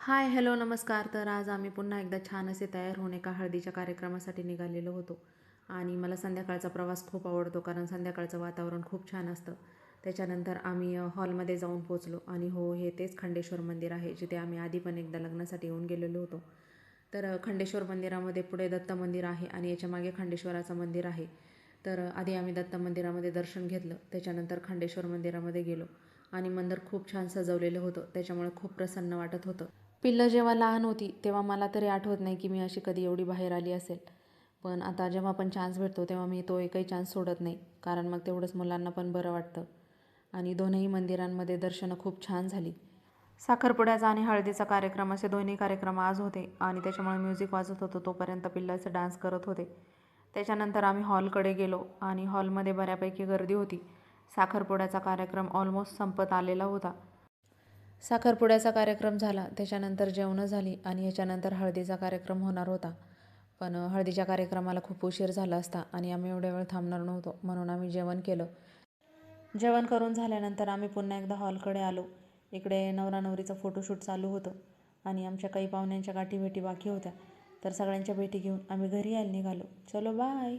Hi hello नमस्कार. तर आज आम्ही पुन्हा एकदा छान असे तयार होऊन एका हळदीच्या कार्यक्रमासाठी निघालेलो होतो. आणि मला संध्याकाळचा प्रवास खूप आवडतो कारण संध्याकाळचं वातावरण खूप छान असतं. त्याच्यानंतर आम्ही हॉलमध्ये जाऊन पोचलो आणि हो हे तेच खंडेश्वर मंदिर आहे जिथे आम्ही आधी पण एकदा लग्नासाठी येऊन गेलेलो होतो. तर खंडेश्वर मंदिरामध्ये पुढे दत्त मंदिर आहे आणि याच्यामागे खंडेश्वराचं मंदिर आहे. तर आधी आम्ही दत्त मंदिरामध्ये दर्शन घेतलं. त्याच्यानंतर खंडेश्वर मंदिरामध्ये गेलो. आणि मंदिर खूप छान सजवलेलं होतं. त्याच्यामुळे खूप प्रसन्न वाटत होतं. पिल्लं जेव्हा लहान होती तेव्हा मला तरी आठवत नाही की मी अशी कधी एवढी बाहेर आली असेल. पण आता जेव्हा पण चान्स भेटतो तेव्हा मी तो एकही चान्स सोडत नाही. कारण मग तेवढंच मुलांना पण बरं वाटतं. आणि दोनही मंदिरांमध्ये दर्शनं खूप छान झाली. साखरपुड्याचा आणि हळदीचा कार्यक्रम असे दोन्ही कार्यक्रम आज होते. आणि त्याच्यामुळे म्युझिक वाजत होतं तोपर्यंत पिल्लाचं डान्स करत होते. त्याच्यानंतर आम्ही हॉलकडे गेलो आणि हॉलमध्ये बऱ्यापैकी गर्दी होती. साखरपुड्याचा कार्यक्रम ऑलमोस्ट संपत आलेला होता. साखरपुड्याचा कार्यक्रम झाला. त्याच्यानंतर जेवणं झाली आणि याच्यानंतर हळदीचा कार्यक्रम होणार होता. पण हळदीच्या कार्यक्रमाला खूप उशीर झाला असता आणि आम्ही एवढ्या वेळ थांबणार नव्हतो. म्हणून आम्ही जेवण केलं. जेवण करून झाल्यानंतर आम्ही पुन्हा एकदा हॉलकडे आलो. इकडे नवरा नवरीचं फोटोशूट चालू होतं आणि आमच्या काही पाहुण्यांच्या गाठी भेटी बाकी होत्या. तर सगळ्यांच्या भेटी घेऊन आम्ही घरी यायला निघालो. चलो बाय